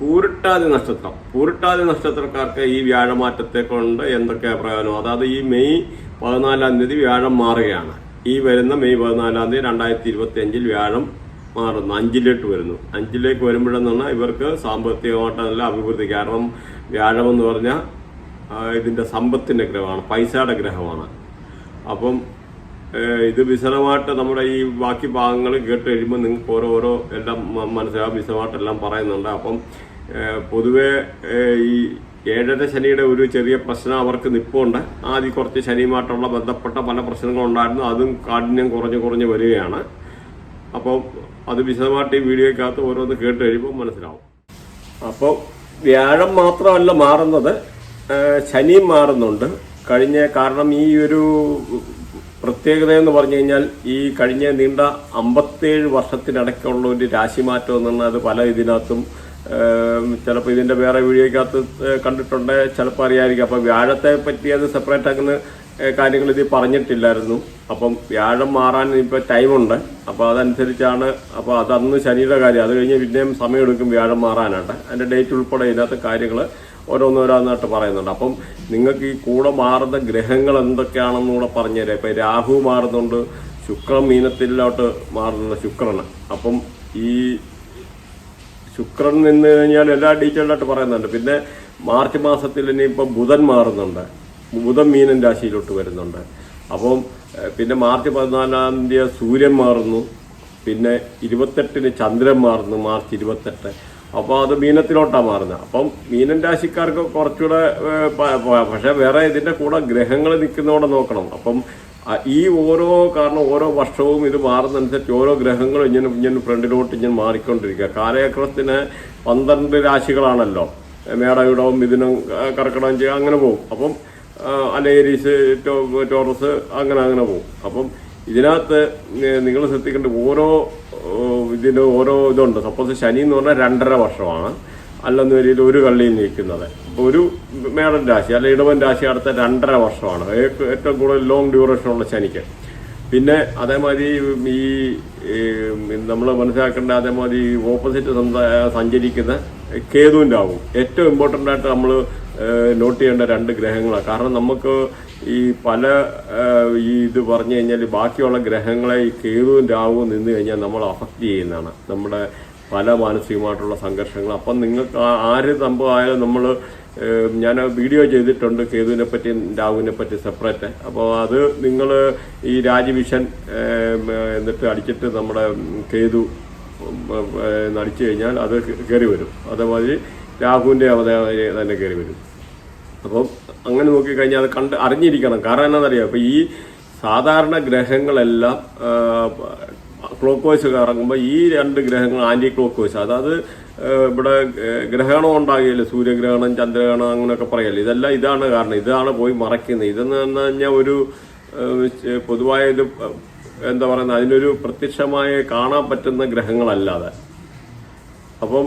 പൂരിട്ടാതി നക്ഷത്രം. പൂരിട്ടാതി നക്ഷത്രക്കാർക്ക് ഈ വ്യാഴമാറ്റത്തെ കൊണ്ട് എന്തൊക്കെ പ്രയോജനം? അതായത് ഈ മെയ് പതിനാലാം തീയതി വ്യാഴം മാറുകയാണ്. ഈ വരുന്ന മെയ് പതിനാലാം തീയതി രണ്ടായിരത്തി ഇരുപത്തി അഞ്ചിൽ വ്യാഴം മാറുന്നു. അഞ്ചിലേക്ക് വരുന്നു. അഞ്ചിലേക്ക് വരുമ്പോഴെന്നാണ് ഇവർക്ക് സാമ്പത്തികമായിട്ട് നല്ല അഭിവൃദ്ധി. കാരണം വ്യാഴം എന്ന് പറഞ്ഞാൽ ഇതിന്റെ സമ്പത്തിന്റെ ഗ്രഹമാണ് പൈസയുടെ ഗ്രഹമാണ്. അപ്പം ഇത് വിശദമായിട്ട് നമ്മുടെ ഈ ബാക്കി ഭാഗങ്ങൾ കേട്ട് കഴിയുമ്പോൾ നിങ്ങൾക്ക് ഓരോ ഓരോ എല്ലാം മനസ്സിലാവും. വിശദമായിട്ടെല്ലാം പറയുന്നുണ്ട്. അപ്പം പൊതുവേ ഈ ഏഴര ശനിയുടെ ഒരു ചെറിയ പ്രശ്നം അവർക്ക് നിപ്പുണ്ട്. ആദ്യം കുറച്ച് ശനിയുമായിട്ടുള്ള ബന്ധപ്പെട്ട പല പ്രശ്നങ്ങളുണ്ടായിരുന്നു. അതും കാഠിന്യം കുറഞ്ഞു കുറഞ്ഞു വരികയാണ്. അപ്പോൾ അത് വിശദമായിട്ട് ഈ വീഡിയോയ്ക്കകത്ത് ഓരോന്ന് കേട്ട് കഴിയുമ്പോൾ മനസ്സിലാവും. അപ്പോൾ വ്യാഴം മാത്രമല്ല മാറുന്നത്. ശനിയും മാറുന്നുണ്ട്. കഴിഞ്ഞ കാരണം ഈ ഒരു പ്രത്യേകത എന്ന് പറഞ്ഞു കഴിഞ്ഞാൽ ഈ കഴിഞ്ഞ നീണ്ട അമ്പത്തേഴ് വർഷത്തിനിടയ്ക്കുള്ള ഒരു രാശിമാറ്റം എന്ന് പറഞ്ഞാൽ അത് പല ഇതിനകത്തും ചിലപ്പോൾ ഇതിന്റെ വേറെ വീഡിയോയ്ക്കകത്ത് കണ്ടിട്ടുണ്ട്. ചിലപ്പോൾ അറിയായിരിക്കും. അപ്പം വ്യാഴത്തെ പറ്റി അത് സെപ്പറേറ്റ് ആക്കുന്ന കാര്യങ്ങൾ ഇതിൽ പറഞ്ഞിട്ടില്ലായിരുന്നു. അപ്പം വ്യാഴം മാറാൻ ഇപ്പോൾ ടൈമുണ്ട് അപ്പോൾ അതനുസരിച്ചാണ് അപ്പോൾ അതന്ന് ശനിയുടെ കാര്യം. അത് കഴിഞ്ഞ് പിന്നെയും സമയമെടുക്കും വ്യാഴം മാറാനായിട്ട്. അതിന്റെ ഡേറ്റ് ഉൾപ്പെടെ ഇതിനകത്ത് കാര്യങ്ങൾ ഓരോന്നോരോന്നായിട്ട് പറയുന്നുണ്ട്. അപ്പം നിങ്ങൾക്ക് ഈ കൂടെ മാറുന്ന ഗ്രഹങ്ങൾ എന്തൊക്കെയാണെന്ന് കൂടെ പറഞ്ഞുതരാം ഇപ്പം രാഹു മാറുന്നുണ്ട് ശുക്രൻ മീനത്തിലോട്ട് മാറുന്നുണ്ട് ശുക്രന്. അപ്പം ഈ ശുക്രൻ നിന്ന് കഴിഞ്ഞാൽ എല്ലാ ഡീറ്റെയിൽഡായിട്ട് പറയുന്നുണ്ട്. പിന്നെ മാർച്ച് മാസത്തിൽ ഇനിയിപ്പം ബുധൻ മാറുന്നുണ്ട്. ബുധൻ മീനൻ രാശിയിലോട്ട് വരുന്നുണ്ട്. അപ്പം പിന്നെ മാർച്ച് പതിനാലാം തീയതി സൂര്യൻ മാറുന്നു. പിന്നെ ഇരുപത്തെട്ടിന് ചന്ദ്രൻ മാറുന്നു മാർച്ച് ഇരുപത്തെട്ട്. അപ്പോൾ അത് മീനത്തിലോട്ടാണ് മാറുന്നത്. അപ്പം മീനൻ രാശിക്കാർക്ക് കുറച്ചുകൂടെ പക്ഷെ വേറെ ഇതിന്റെ കൂടെ ഗ്രഹങ്ങൾ നിൽക്കുന്നതോടെ നോക്കണം. അപ്പം ഈ ഓരോ കാരണം ഓരോ വർഷവും ഇത് മാറുന്നതനുസരിച്ച് ഓരോ ഗ്രഹങ്ങളും ഇങ്ങനെ ഇങ്ങനെ ഫ്രണ്ടിലോട്ട് ഇങ്ങനെ മാറിക്കൊണ്ടിരിക്കുക. കാലചക്രത്തിന് പന്ത്രണ്ട് രാശികളാണല്ലോ. മേടവിടവും മിഥുനം കർക്കിടകം ചെയ്യുക അങ്ങനെ പോകും. അപ്പം അലേരീസ് ടോറസ് അങ്ങനെ അങ്ങനെ പോകും. അപ്പം ഇതിനകത്ത് നിങ്ങൾ ശ്രദ്ധിക്കേണ്ട ഓരോ ഇതിന് ഓരോ ഇതുണ്ട്. സപ്പോസ് ശനി എന്ന് പറഞ്ഞാൽ രണ്ടര വർഷമാണ്. അല്ലെന്ന് വരിയിൽ ഒരു കള്ളിയിൽ നിൽക്കുന്നത്. ഒരു മേടൻ രാശി അല്ലെ ഇടവൻ രാശി അടുത്ത രണ്ടര വർഷമാണ്. ഏറ്റവും കൂടുതൽ ലോങ് ഡ്യൂറേഷൻ ഉള്ള ശനിക്ക്. പിന്നെ അതേമാതിരി ഈ നമ്മൾ മനസ്സിലാക്കേണ്ട അതേമാതിരി ഓപ്പോസിറ്റ് സഞ്ചരിക്കുന്ന കേതുവിന്റെ ആവും. ഏറ്റവും ഇമ്പോർട്ടന്റ് ആയിട്ട് നമ്മൾ നോട്ട് ചെയ്യേണ്ട രണ്ട് ഗ്രഹങ്ങളാണ് കാരണം നമുക്ക് ഈ പല ഈ ഇത് പറഞ്ഞു കഴിഞ്ഞാൽ ബാക്കിയുള്ള ഗ്രഹങ്ങളെ ഈ കേതുവും രാവും നിന്ന് കഴിഞ്ഞാൽ നമ്മൾ അഫക്റ്റ് ചെയ്യുന്നതാണ്. നമ്മുടെ പല മാനസികമായിട്ടുള്ള സംഘർഷങ്ങൾ. അപ്പം നിങ്ങൾക്ക് ആര് സംഭവമായാലും നമ്മൾ ഞാൻ വീഡിയോ ചെയ്തിട്ടുണ്ട് കേതുവിനെ പറ്റി രാഹുവിനെ പറ്റി സെപ്പറേറ്റ് അപ്പോൾ അത് നിങ്ങൾ ഈ രാജവിഷൻ എന്നിട്ട് അടിച്ചിട്ട് നമ്മുടെ കേതു അടിച്ചു കഴിഞ്ഞാൽ അത് കയറി വരും. അതേമാതിരി രാഹുവിന്റെ അവതാരം തന്നെ കയറി വരും. അപ്പം അങ്ങനെ നോക്കിക്കഴിഞ്ഞാൽ അത് കണ്ട് അറിഞ്ഞിരിക്കണം. കാരണം എന്താണെന്നറിയാം? അപ്പം ഈ സാധാരണ ഗ്രഹങ്ങളെല്ലാം ക്ലോക്ക് വൈസ് കറങ്ങുമ്പോൾ ഈ രണ്ട് ഗ്രഹങ്ങൾ ആന്റി ക്ലോക്ക് വൈസ്. അതായത് ഇവിടെ ഗ്രഹണം ഉണ്ടാകില്ല. സൂര്യഗ്രഹണം ചന്ദ്രഗ്രഹണം അങ്ങനെയൊക്കെ പറയല്ലേ? ഇതെല്ലാം ഇതാണ് കാരണം. ഇതാണ് പോയി മറയ്ക്കുന്നത്. ഇതെന്ന് പറഞ്ഞു കഴിഞ്ഞാൽ ഒരു പൊതുവായ ഇത് എന്താ പറയുന്നത്? അതിനൊരു പ്രത്യക്ഷമായി കാണാൻ പറ്റുന്ന ഗ്രഹങ്ങളല്ലാതെ. അപ്പം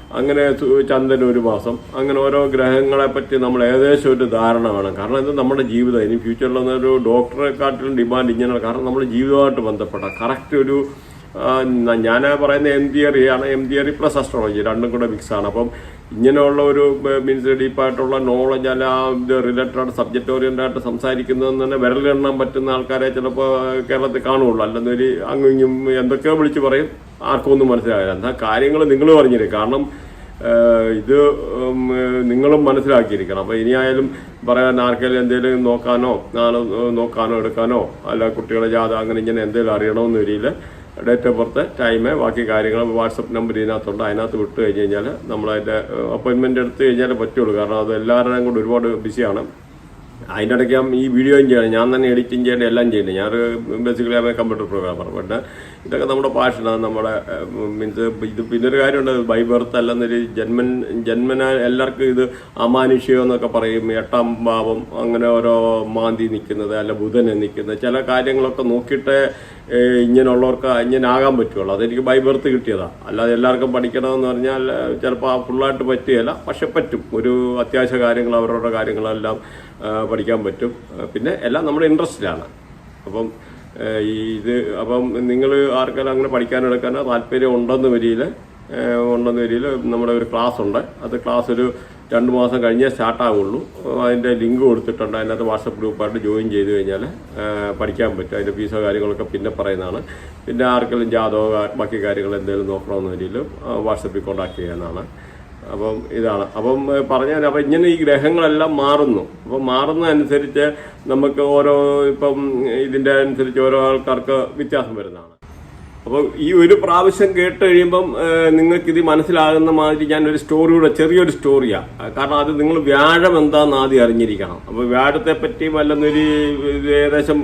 അങ്ങനെ ചന്ദ്രൻ ഒരു മാസം. അങ്ങനെ ഓരോ ഗ്രഹങ്ങളെ പറ്റി നമ്മൾ ഏകദേശം ഒരു ധാരണ വേണം. കാരണം ഇത് നമ്മുടെ ജീവിതം. ഇനി ഫ്യൂച്ചറിൽ ഒരു ഡോക്ടറെക്കാട്ടിലും ഡിമാൻഡ് ഇങ്ങനെ കാരണം നമ്മുടെ ജീവിതമായിട്ട് ബന്ധപ്പെട്ട കറക്റ്റ് ഒരു ഞാൻ പറയുന്ന എം തിയറി ആണ്. എം തിയറി പ്ലസ് അസ്ട്രോളജി രണ്ടും കൂടെ മിക്സ് ആണ്. അപ്പം ഇങ്ങനെയുള്ള ഒരു മീൻസ് ഡീപ്പായിട്ടുള്ള നോളജ് അല്ല ഇത് റിലേറ്റഡ് സബ്ജക്റ്റ് ഓറിയന്റഡ് ആയിട്ട് സംസാരിക്കുന്നതെന്ന് തന്നെ വിരലെണ്ണാൻ പറ്റുന്ന ആൾക്കാരെ ചിലപ്പോൾ കേരളത്തിൽ കാണുള്ളൂ അല്ലെന്നൊരു അങ്ങും എന്തൊക്കെയോ വിളിച്ച് പറയും. ആർക്കും ഒന്നും മനസ്സിലാകില്ല എന്താ കാര്യങ്ങൾ നിങ്ങൾ പറഞ്ഞിരിക്കും കാരണം ഇത് നിങ്ങളും മനസ്സിലാക്കിയിരിക്കണം. അപ്പോൾ ഇനിയായാലും പറയാൻ ആർക്കെങ്കിലും എന്തെങ്കിലും നോക്കാനോ നോക്കാനോ എടുക്കാനോ അല്ല കുട്ടികളെ ജാഥ അങ്ങനെ ഇങ്ങനെ എന്തെങ്കിലും അറിയണമെന്ന് വരിയിൽ ഡേറ്റ് ഓഫ് ബർത്ത് ടൈം ബാക്കി കാര്യങ്ങൾ വാട്സപ്പ് നമ്പർ ഇതിനകത്തുണ്ട്. അതിനകത്ത് വിട്ടു കഴിഞ്ഞ് കഴിഞ്ഞാൽ നമ്മളതിന്റെ അപ്പോയിൻമെന്റ് എടുത്ത് കഴിഞ്ഞാൽ പറ്റുള്ളൂ. കാരണം അത് എല്ലാവരുടെയും കൂടെ ഒരുപാട് ബിസിയാണ്. അതിന്റെ ഇടയ്ക്ക് ഞാൻ ഈ വീഡിയോയും ചെയ്യണം. ഞാൻ തന്നെ എഡിറ്റിംഗ് ചെയ്യേണ്ട എല്ലാം ചെയ്യണം ഞാൻ ബേസിക്കലി ആമേ കമ്പ്യൂട്ടർ പ്രോഗ്രാമർ പിന്നെ ഇതൊക്കെ നമ്മുടെ പാഷനാണ് നമ്മുടെ മീൻസ് ഇത് പിന്നൊരു കാര്യമുണ്ട്. ബൈ ബർത്ത് അല്ലെന്നൊരു ജന്മൻ ജന്മന എല്ലാവർക്കും ഇത് അമാനുഷ്യം എന്നൊക്കെ പറയും. എട്ടാം ഭാവം അങ്ങനെ ഓരോ മാന്തി നിൽക്കുന്നത് അല്ല ബുധനെ നിൽക്കുന്നത്. ചില കാര്യങ്ങളൊക്കെ നോക്കിയിട്ട് ഇങ്ങനെയുള്ളവർക്ക് ഇങ്ങനെ ആകാൻ പറ്റുള്ളൂ. അതെനിക്ക് ബൈ ബർത്ത് കിട്ടിയതാണ് അല്ലാതെ എല്ലാവർക്കും പഠിക്കണമെന്ന് പറഞ്ഞാൽ ചിലപ്പോൾ ഫുള്ളായിട്ട് പറ്റുകയില്ല. പക്ഷെ പറ്റും. ഒരു അത്യാവശ്യ കാര്യങ്ങൾ അവരുടെ കാര്യങ്ങളെല്ലാം പഠിക്കാൻ പറ്റും. പിന്നെ എല്ലാം നമ്മുടെ ഇൻട്രസ്റ്റിലാണ് അപ്പം ഈ ഇത് അപ്പം നിങ്ങൾ ആർക്കെല്ലാം അങ്ങനെ പഠിക്കാനെടുക്കാനോ താല്പര്യം ഉണ്ടെന്ന് വരിയിൽ ഉണ്ടെന്ന് വരിയിൽ നമ്മുടെ ഒരു ക്ലാസ് ഉണ്ട്. അത് ക്ലാസ് ഒരു രണ്ട് മാസം കഴിഞ്ഞേ സ്റ്റാർട്ടാവുള്ളൂ. അതിന്റെ ലിങ്ക് കൊടുത്തിട്ടുണ്ട്. അതിനകത്ത് വാട്സപ്പ് ഗ്രൂപ്പായിട്ട് ജോയിൻ ചെയ്ത് കഴിഞ്ഞാൽ പഠിക്കാൻ പറ്റും. അതിന്റെ ഫീസോ കാര്യങ്ങളൊക്കെ പിന്നെ പറയുന്നതാണ്. പിന്നെ ആർക്കെങ്കിലും ജാതോ ബാക്കി കാര്യങ്ങൾ എന്തെങ്കിലും നോക്കണമെന്ന് വരിയിൽ വാട്സപ്പിൽ കോൺടാക്ട് ചെയ്യാനാണ്. അപ്പം ഇതാണ്. അപ്പം പറഞ്ഞാൽ അപ്പം ഇങ്ങനെ ഈ ഗ്രഹങ്ങളെല്ലാം മാറുന്നു. അപ്പം മാറുന്നതനുസരിച്ച് നമുക്ക് ഓരോ ഇപ്പം ഇതിന്റെ അനുസരിച്ച് ഓരോ ആൾക്കാർക്ക് വ്യത്യാസം വരുന്നതാണ്. അപ്പോൾ ഈ ഒരു പ്രാവശ്യം കേട്ട് കഴിയുമ്പം ഏഹ്, നിങ്ങൾക്ക് ഇത് മനസ്സിലാകുന്ന മാതിരി ഞാൻ ഒരു സ്റ്റോറിയുടെ ചെറിയൊരു സ്റ്റോറിയാണ് കാരണം അത് നിങ്ങൾ വ്യാഴം എന്താണെന്ന് ആദ്യം അറിഞ്ഞിരിക്കണം. അപ്പോൾ വ്യാഴത്തെ പറ്റി വല്ലെന്നൊരു ഏകദേശം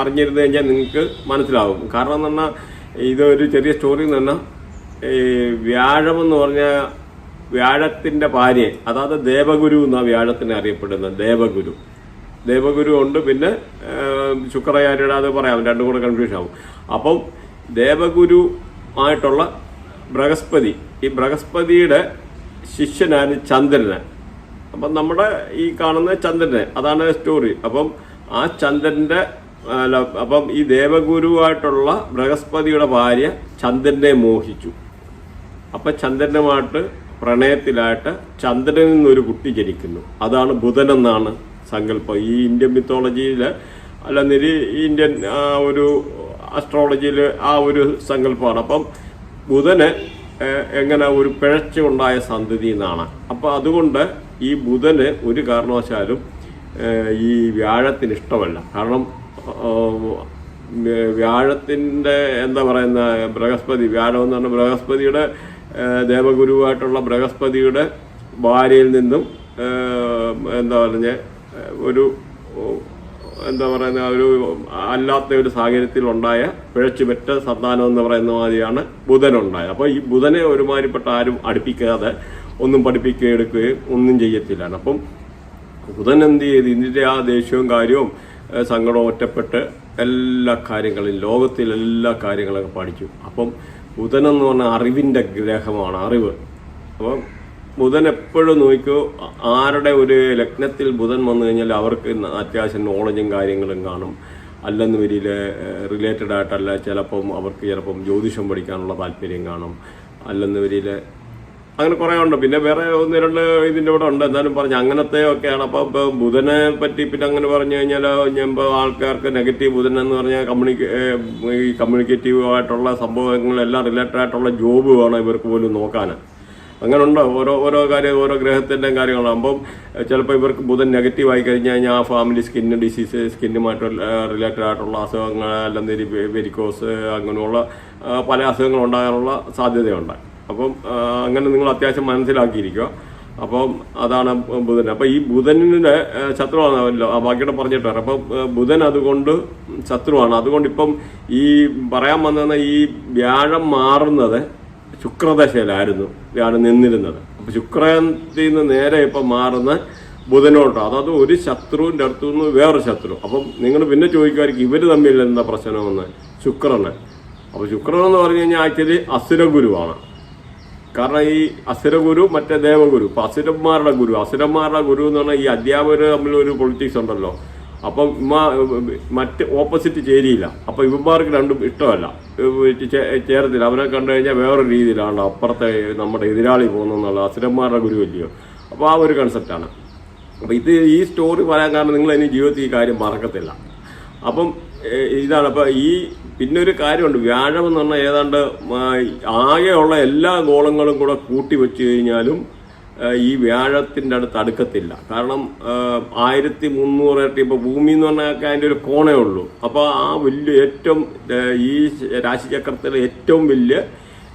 അറിഞ്ഞിരുന്നു കഴിഞ്ഞാൽ നിങ്ങൾക്ക് മനസ്സിലാകും കാരണം എന്ന് പറഞ്ഞാൽ ഇതൊരു ചെറിയ സ്റ്റോറി എന്ന് പറഞ്ഞാൽ വ്യാഴം എന്ന് പറഞ്ഞാൽ വ്യാഴത്തിന്റെ ഭാര്യ അതായത് ദേവഗുരു എന്നാ വ്യാഴത്തിനെ അറിയപ്പെടുന്നത് ദേവഗുരു. ദേവഗുരു ഉണ്ട് പിന്നെ ശുക്രചാര്യയുടെ അത് പറയാം രണ്ടും കൂടെ കൺഫ്യൂഷൻ ആവും. അപ്പം ദേവഗുരു ആയിട്ടുള്ള ബൃഹസ്പതി. ഈ ബൃഹസ്പതിയുടെ ശിഷ്യനാണ് ചന്ദ്രന്. അപ്പം നമ്മുടെ ഈ കാണുന്ന ചന്ദ്രനെ അതാണ് സ്റ്റോറി അപ്പം ആ ചന്ദ്രന്റെ അല്ല, അപ്പം ഈ ദേവഗുരുവായിട്ടുള്ള ബൃഹസ്പതിയുടെ ഭാര്യ ചന്ദ്രനെ മോഹിച്ചു. അപ്പം ചന്ദ്രനുമായിട്ട് പ്രണയത്തിലായിട്ട് ചന്ദ്രനിൽ നിന്നൊരു കുട്ടി ജനിക്കുന്നു. അതാണ് ബുധൻ എന്നാണ് സങ്കല്പം. ഈ ഇന്ത്യൻ മിത്തോളജിയിൽ അല്ലെന്നിരി ഇന്ത്യൻ ഒരു അസ്ട്രോളജിയിൽ ആ ഒരു സങ്കല്പമാണ്. അപ്പം ബുധന് എങ്ങനെ ഒരു പിഴച്ചുണ്ടായ സന്തതി എന്നാണ്. അപ്പം അതുകൊണ്ട് ഈ ബുധന് ഒരു കാരണവശാലും ഈ വ്യാഴത്തിന് ഇഷ്ടമല്ല. കാരണം വ്യാഴത്തിന്റെ എന്താ പറയുന്ന ബൃഹസ്പതി വ്യാഴം എന്ന് പറഞ്ഞാൽ ബൃഹസ്പതിയുടെ ദേവഗുരുവായിട്ടുള്ള ബൃഹസ്പതിയുടെ ഭാര്യയിൽ നിന്നും എന്താ പറഞ്ഞ ഒരു എന്താ പറയുന്ന ഒരു അല്ലാത്ത ഒരു സാഹചര്യത്തിൽ ഉണ്ടായ പിഴച്ചുപെറ്റ സന്താനം എന്ന് പറയുന്ന മാതിരിയാണ് ബുധനുണ്ടായത്. അപ്പോൾ ഈ ബുധനെ ഒരുമാതിരിപ്പെട്ട ആരും അടുപ്പിക്കാതെ ഒന്നും പഠിപ്പിക്കുകയും എടുക്കുകയും ഒന്നും ചെയ്യത്തില്ല. അപ്പം ബുധൻ എന്ത് ചെയ്ത്? ഇതിന്റെ ആ ദേഷ്യവും കാര്യവും സങ്കടവും ഒറ്റപ്പെട്ട് എല്ലാ കാര്യങ്ങളും ലോകത്തിലെല്ലാ കാര്യങ്ങളൊക്കെ പഠിച്ചു. അപ്പം ബുധനെന്ന് പറഞ്ഞാൽ അറിവിന്റെ ഗ്രഹമാണ് അറിവ്. അപ്പം ബുധൻ എപ്പോഴും നോക്കൂ ആരുടെ ഒരു ലഗ്നത്തിൽ ബുധൻ വന്നു കഴിഞ്ഞാൽ അവർക്ക് അത്യാവശ്യം നോളജും കാര്യങ്ങളും കാണും. അല്ലെന്ന് വരിയിൽ റിലേറ്റഡ് ആയിട്ടല്ല ചിലപ്പം അവർക്ക് ചിലപ്പം ജ്യോതിഷം പഠിക്കാനുള്ള താല്പര്യം കാണും. അല്ലെന്ന് വരിയിൽ അങ്ങനെ കുറെ ഉണ്ട്. പിന്നെ വേറെ ഒന്ന് രണ്ട് ഇതിന്റെ ഇവിടെ ഉണ്ട്. എന്തായാലും പറഞ്ഞു അങ്ങനത്തെ ഒക്കെയാണ് അപ്പോൾ ഇപ്പൊ ബുധനെ പറ്റി പിന്നെ അങ്ങനെ പറഞ്ഞു കഴിഞ്ഞാൽ ഞാൻ ആൾക്കാർക്ക് നെഗറ്റീവ് ബുധൻ എന്ന് പറഞ്ഞാൽ കമ്മ്യൂണിക്കേ ഈ കമ്മ്യൂണിക്കേറ്റീവ് ആയിട്ടുള്ള സംഭവങ്ങളെല്ലാം റിലേറ്റഡ് ആയിട്ടുള്ള ജോബ് വേണം ഇവർക്ക് പോലും നോക്കാൻ. അങ്ങനെ ഉണ്ടാവും ഓരോ ഓരോ കാര്യം ഓരോ ഗ്രഹത്തിന്റെയും കാര്യങ്ങളാകുമ്പം ചിലപ്പോൾ ഇവർക്ക് ബുധൻ നെഗറ്റീവ് ആയി കഴിഞ്ഞ് കഴിഞ്ഞാൽ ആ ഫാമിലി സ്കിന്ന് ഡിസീസ് സ്കിന്നുമായിട്ട് റിലേറ്റഡ് ആയിട്ടുള്ള അസുഖങ്ങൾ അല്ലെങ്കിൽ വെരിക്കോസ് അങ്ങനെയുള്ള പല അസുഖങ്ങൾ ഉണ്ടാകാനുള്ള സാധ്യതയുണ്ട്. അപ്പം അങ്ങനെ നിങ്ങൾ അത്യാവശ്യം മനസ്സിലാക്കിയിരിക്കുക. അപ്പം അതാണ് ബുധൻ. അപ്പം ഈ ബുധനിന്റെ ശത്രുവാണല്ലോ ആ ബാക്കിയുടെ പറഞ്ഞിട്ട് വരാം അപ്പം ബുധൻ അതുകൊണ്ട് ശത്രുവാണ്. അതുകൊണ്ട് ഇപ്പം ഈ പറയാൻ വന്ന ഈ വ്യാഴം മാറുന്നത് ശുക്രദശയിലായിരുന്നു ഇയാൾ നിന്നിരുന്നത്. അപ്പൊ ശുക്രത്തിൽ നിന്ന് നേരെ ഇപ്പം മാറുന്ന ബുധനോട്ടോ. അതായത് ഒരു ശത്രുവിന്റെ അടുത്തു നിന്ന് വേറൊരു ശത്രു. അപ്പം നിങ്ങൾ പിന്നെ ചോദിക്കുമായിരിക്കും ഇവർ തമ്മിൽ എന്താ പ്രശ്നമെന്ന്? ശുക്രനെ. അപ്പോൾ ശുക്രൻ എന്ന് പറഞ്ഞു കഴിഞ്ഞാൽ ആക്ച്വലി അസുരഗുരുവാണ്. കാരണം ഈ അസുരഗുരു മറ്റേ ദേവഗുരു. ഇപ്പൊ അസുരന്മാരുടെ ഗുരു. അസുരന്മാരുടെ ഗുരു എന്ന് പറഞ്ഞാൽ ഈ അധ്യാപകർ തമ്മിൽ ഒരു പൊളിറ്റിക്സ് ഉണ്ടല്ലോ. അപ്പം മറ്റ് ഓപ്പോസിറ്റ് ചേരിയില്ല. അപ്പം ഇവന്മാർക്ക് രണ്ടും ഇഷ്ടമല്ല. ചേർത്തില്ല അവരെ കണ്ടു കഴിഞ്ഞാൽ വേറെ രീതിയിലാണ് അപ്പുറത്തെ നമ്മുടെ എതിരാളി പോകുന്നതെന്നുള്ള അസുരന്മാരുടെ ഗുരു അപ്പോൾ അപ്പൊ ആ ഒരു കൺസെപ്റ്റാണ് അപ്പോൾ ഇത് ഈ സ്റ്റോറി പറയാൻ കാരണം നിങ്ങൾ ഇനി ജീവിതത്തിൽ ഈ കാര്യം മറക്കത്തില്ല. അപ്പം ഇതാണ്. അപ്പം ഈ പിന്നെ ഒരു കാര്യമുണ്ട്. വ്യാഴം എന്ന് പറഞ്ഞാൽ ഏതാണ്ട് ആകെയുള്ള എല്ലാ ഗോളങ്ങളും കൂടെ കൂട്ടി വെച്ച് കഴിഞ്ഞാലും ഈ വ്യാഴത്തിന്റെ അടുത്ത് അടുക്കത്തില്ല. കാരണം ആയിരത്തി മുന്നൂറ് ഇരട്ടി ഇപ്പോൾ ഭൂമി എന്ന് പറഞ്ഞാൽ അതിന്റെ ഒരു കോണേ ഉള്ളൂ. അപ്പോൾ ആ വലിയ ഏറ്റവും ഈ രാശിചക്രത്തിലെ ഏറ്റവും വലിയ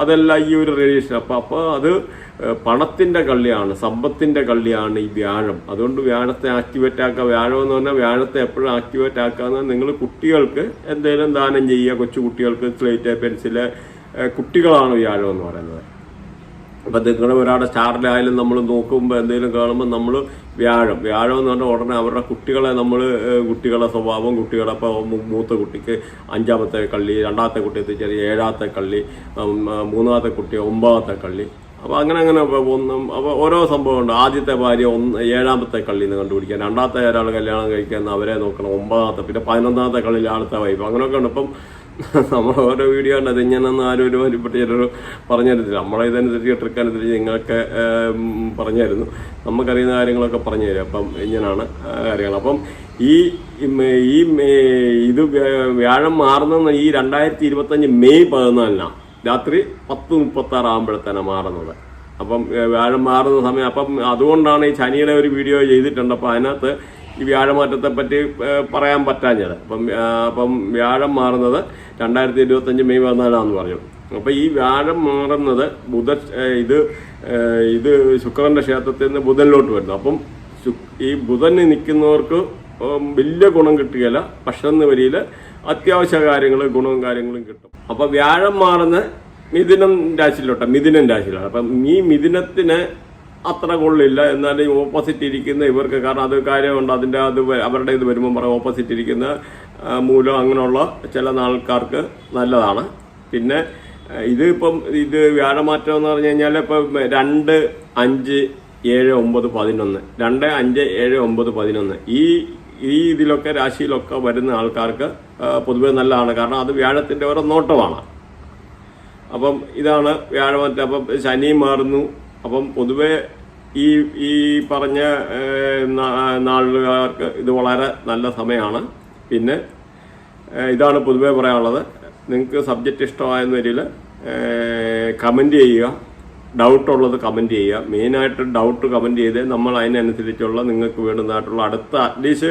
അതെല്ലാം ഈ ഒരു റേഡിയേഷൻ അപ്പം അപ്പോൾ അത് പണത്തിന്റെ കള്ളിയാണ് സമ്പത്തിന്റെ കള്ളിയാണ് ഈ വ്യാഴം. അതുകൊണ്ട് വ്യാഴത്തെ ആക്ടിവേറ്റ് ആക്കുക വ്യാഴം എന്ന് പറഞ്ഞാൽ വ്യാഴത്തെ എപ്പോഴും ആക്ടിവേറ്റ് ആക്കാന്ന് നിങ്ങൾ കുട്ടികൾക്ക് എന്തെങ്കിലും ദാനം ചെയ്യുക കൊച്ചു കുട്ടികൾക്ക് സ്ലേറ്റ് പെൻസിൽ കുട്ടികളാണ് വ്യാഴം എന്ന് പറയുന്നത്. അപ്പൊ നിങ്ങളുടെ ഒരാളുടെ സ്റ്റാറിലായാലും നമ്മൾ നോക്കുമ്പോൾ എന്തെങ്കിലും കാണുമ്പോൾ നമ്മൾ വ്യാഴം. വ്യാഴം എന്ന് പറഞ്ഞാൽ ഉടനെ അവരുടെ കുട്ടികളെ നമ്മൾ കുട്ടികളുടെ സ്വഭാവം കുട്ടികളെ ഇപ്പോൾ മൂത്ത കുട്ടിക്ക് അഞ്ചാമത്തെ കള്ളി രണ്ടാമത്തെ കുട്ടി എത്തിച്ചേരി ഏഴാമത്തെ കള്ളി മൂന്നാമത്തെ കുട്ടി ഒമ്പതാമത്തെ കള്ളി. അപ്പോൾ അങ്ങനെ അങ്ങനെ ഒന്നും അപ്പോൾ ഓരോ സംഭവമുണ്ട് ആദ്യത്തെ ഭാര്യ ഒന്ന് ഏഴാമത്തെ കള്ളിയിൽ നിന്ന് കണ്ടുപിടിക്കാൻ. രണ്ടാമത്തെ ഒരാൾ കല്യാണം കഴിക്കാൻ അവരെ നോക്കണം. ഒമ്പതാമത്തെ പിന്നെ പതിനൊന്നാമത്തെ കള്ളിയിൽ ആളത്തെ വൈഫ്. അങ്ങനെയൊക്കെ ഉണ്ട്. ഇപ്പം നമ്മൾ ഓരോ വീഡിയോ കണ്ടത് ഇങ്ങനെയൊന്നും ആരും ഒരു ഒരുപെട്ട ചിലർ പറഞ്ഞിരുന്നില്ല നമ്മളെ ഇതനുസരിച്ച് ട്രിക്കനുസരിച്ച് നിങ്ങൾക്ക് പറഞ്ഞായിരുന്നു നമുക്കറിയുന്ന കാര്യങ്ങളൊക്കെ പറഞ്ഞു തരും അപ്പം ഇങ്ങനെയാണ് കാര്യങ്ങൾ. അപ്പം ഈ ഈ ഇത് വ്യ- വ്യാഴം മാറുന്ന ഈ രണ്ടായിരത്തി ഇരുപത്തഞ്ച് മെയ് പതിനാലിനാണ് രാത്രി പത്ത് മുപ്പത്തി ആറ് ആകുമ്പോഴത്തേനാണ് മാറുന്നത്. അപ്പം വ്യാഴം മാറുന്ന സമയം. അപ്പം അതുകൊണ്ടാണ് ഈ ശനിയുടെ ഒരു വീഡിയോ ചെയ്തിട്ടുണ്ട്. അപ്പം അതിനകത്ത് ഈ വ്യാഴമാറ്റത്തെ പറ്റി പറയാൻ പറ്റാഞ്ഞത്. അപ്പം അപ്പം വ്യാഴം മാറുന്നത് രണ്ടായിരത്തി ഇരുപത്തഞ്ച് മെയ് പതിനാലാന്ന് പറഞ്ഞു അപ്പം ഈ വ്യാഴം മാറുന്നത് ബുധ ഇത് ഇത് ശുക്രന്റെ ക്ഷേത്രത്തിൽ നിന്ന് ബുധനിലോട്ട് വരുന്നു. അപ്പം ഈ ബുധന് നിൽക്കുന്നവർക്ക് വലിയ ഗുണം കിട്ടുകയില്ല. പക്ഷെ എന്ന വരിയിൽ അത്യാവശ്യ കാര്യങ്ങൾ ഗുണവും കാര്യങ്ങളും കിട്ടും. അപ്പം വ്യാഴം മാറുന്ന മിഥുനം രാശിയിലോട്ടെ മിഥുനം രാശിയിലാണ്. അപ്പം ഈ മിഥുനത്തിന് അത്ര കൊള്ളില്ല എന്നാലും ഓപ്പോസിറ്റ് ഇരിക്കുന്ന ഇവർക്ക് കാരണം അത് കാര്യമുണ്ട്. അതിന്റെ അത് അവരുടെ ഇത് വരുമ്പോൾ പറയും ഓപ്പോസിറ്റ് ഇരിക്കുന്ന മൂലം അങ്ങനെയുള്ള ചില ആൾക്കാർക്ക് നല്ലതാണ്. പിന്നെ ഇത് ഇപ്പം ഇത് വ്യാഴമാറ്റം എന്ന് പറഞ്ഞു കഴിഞ്ഞാൽ ഇപ്പം രണ്ട് അഞ്ച് ഏഴ് ഒമ്പത് പതിനൊന്ന്. രണ്ട് അഞ്ച് ഏഴ് ഒമ്പത് പതിനൊന്ന്. ഈ ഈ ഇതിലൊക്കെ രാശിയിലൊക്കെ വരുന്ന ആൾക്കാർക്ക് പൊതുവെ നല്ലതാണ്. കാരണം അത് വ്യാഴത്തിന്റെ ഓരോ നോട്ടമാണ്. അപ്പം ഇതാണ് വ്യാഴമാറ്റം. അപ്പം ശനി മാറുന്നു അപ്പം പൊതുവെ ഈ ഈ പറഞ്ഞ നാളുകാർക്ക് ഇത് വളരെ നല്ല സമയമാണ്. പിന്നെ ഇതാണ് പൊതുവെ പറയാനുള്ളത്. നിങ്ങൾക്ക് സബ്ജക്റ്റ് ഇഷ്ടമായെന്ന വരിയിൽ കമന്റ് ചെയ്യുക. ഡൗട്ടുള്ളത് കമന്റ് ചെയ്യുക. മെയിനായിട്ട് ഡൗട്ട് കമന്റ് ചെയ്ത് നമ്മൾ അതിനനുസരിച്ചുള്ള നിങ്ങൾക്ക് വേണ്ടുന്നതായിട്ടുള്ള അടുത്ത അറ്റ്ലീസ്റ്റ്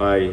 ബൈ